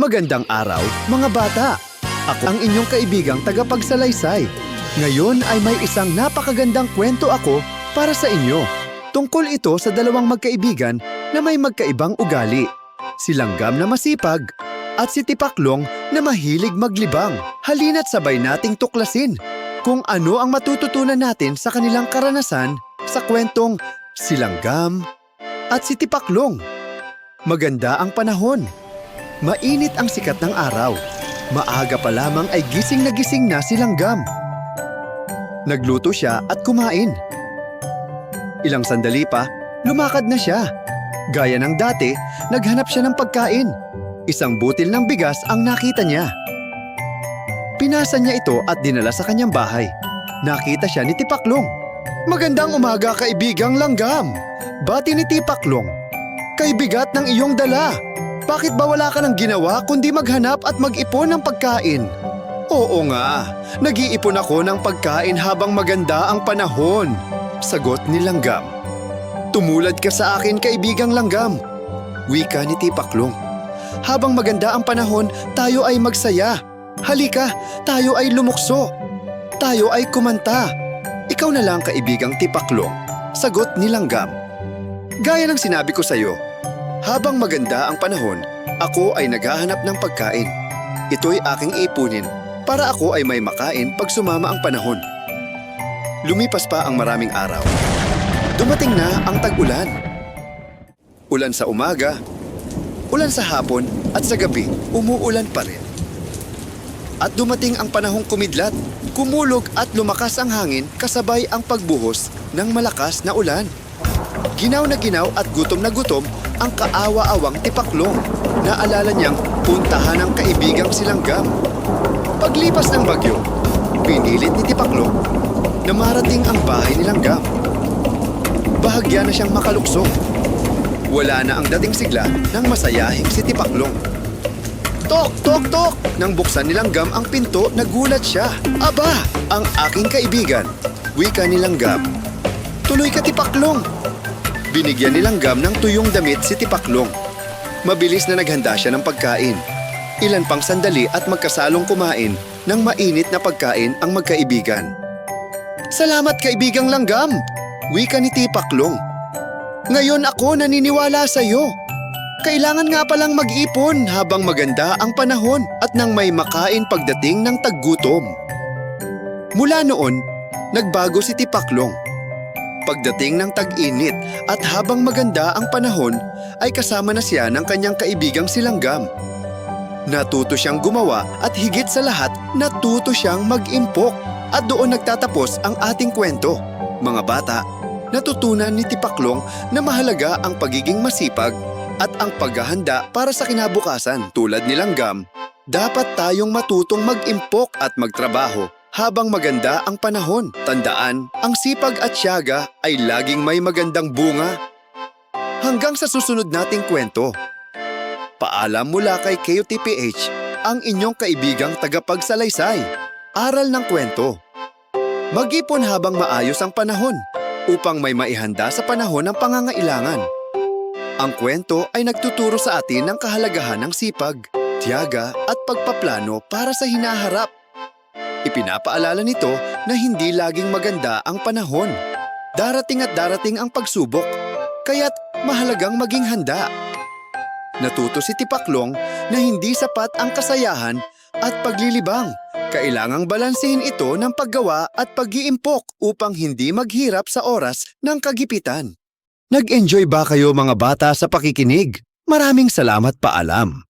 Magandang araw, mga bata! Ako ang inyong kaibigang tagapagsalaysay. Ngayon ay may isang napakagandang kwento ako para sa inyo. Tungkol ito sa dalawang magkaibigan na may magkaibang ugali. Si Langgam na masipag at si Tipaklong na mahilig maglibang. Halina't sabay nating tuklasin kung ano ang matututunan natin sa kanilang karanasan sa kwentong Si Langgam at si Tipaklong. Maganda ang panahon. Mainit ang sikat ng araw. Maaga pa lamang ay gising na gising na si Langgam. Nagluto siya at kumain. Ilang sandali pa, lumakad na siya. Gaya ng dati, naghanap siya ng pagkain. Isang butil ng bigas ang nakita niya. Pinasa niya ito at dinala sa kanyang bahay. Nakita siya ni Tipaklong. Magandang umaga kaibigang Langgam. Bati ni Tipaklong. Kaibigat ng iyong dala. Bakit ba wala ka ng ginawa kundi maghanap at mag-ipon ng pagkain? Oo nga, nag-iipon ako ng pagkain habang maganda ang panahon. Sagot ni Langgam. Tumulad ka sa akin kaibigang Langgam. Wika ni Tipaklong. Habang maganda ang panahon, tayo ay magsaya. Halika, tayo ay lumukso. Tayo ay kumanta. Ikaw na lang kaibigang Tipaklong. Sagot ni Langgam. Gaya ng sinabi ko sa iyo, habang maganda ang panahon, ako ay naghahanap ng pagkain. Ito'y aking ipunin para ako ay may makain pag sumama ang panahon. Lumipas pa ang maraming araw. Dumating na ang tag-ulan. Ulan sa umaga, ulan sa hapon at sa gabi, umuulan pa rin. At dumating ang panahong kumidlat, kumulog at lumakas ang hangin kasabay ang pagbuhos ng malakas na ulan. Ginaw na ginaw at gutom na gutom ang kaawa-awang tipaklong. Naalala niyang puntahan ng kaibigang silanggam. Paglipas ng bagyo, pinilit ni Tipaklong na marating ang bahay ni Langgam. Bahagya na siyang makaluksong. Wala na ang dating sigla ng masayahing si Tipaklong. Tok, tok, tok! Nang buksan ni Langgam ang pinto, nagulat siya. Aba, ang aking kaibigan. Wika ni Langgam. Tuloy ka, Tipaklong! Binigyan ni Langgam ng tuyong damit si Tipaklong. Mabilis na naghanda siya ng pagkain. Ilan pang sandali at magkasalong kumain ng mainit na pagkain ang magkaibigan. Salamat kaibigang Langgam! Wika ni Tipaklong. Ngayon ako naniniwala sa iyo. Kailangan nga palang mag-ipon habang maganda ang panahon at nang may makain pagdating ng taggutom. Mula noon, nagbago si Tipaklong. Pagdating ng tag-init at habang maganda ang panahon, ay kasama na siya ng kanyang kaibigang silanggam. Natuto siyang gumawa at higit sa lahat, natuto siyang mag-impok. At doon nagtatapos ang ating kwento. Mga bata, natutunan ni Tipaklong na mahalaga ang pagiging masipag at ang paghahanda para sa kinabukasan tulad ni Langgam. Dapat tayong matutong mag-impok at magtrabaho habang maganda ang panahon. Tandaan, ang sipag at tiyaga ay laging may magandang bunga. Hanggang sa susunod nating kwento. Paalam mula kay KUTPH, ang inyong kaibigang tagapagsalaysay. Aral ng kwento. Mag-ipon habang maayos ang panahon upang may maihanda sa panahon ng pangangailangan. Ang kwento ay nagtuturo sa atin ng kahalagahan ng sipag, tiyaga at pagpaplano para sa hinaharap. Ipinapaalala nito na hindi laging maganda ang panahon. Darating at darating ang pagsubok, kaya't mahalagang maging handa. Natuto si Tipaklong na hindi sapat ang kasayahan at paglilibang. Kailangang balansehin ito ng paggawa at pag-iimpok upang hindi maghirap sa oras ng kagipitan. Nag-enjoy ba kayo mga bata sa pakikinig? Maraming salamat paalam.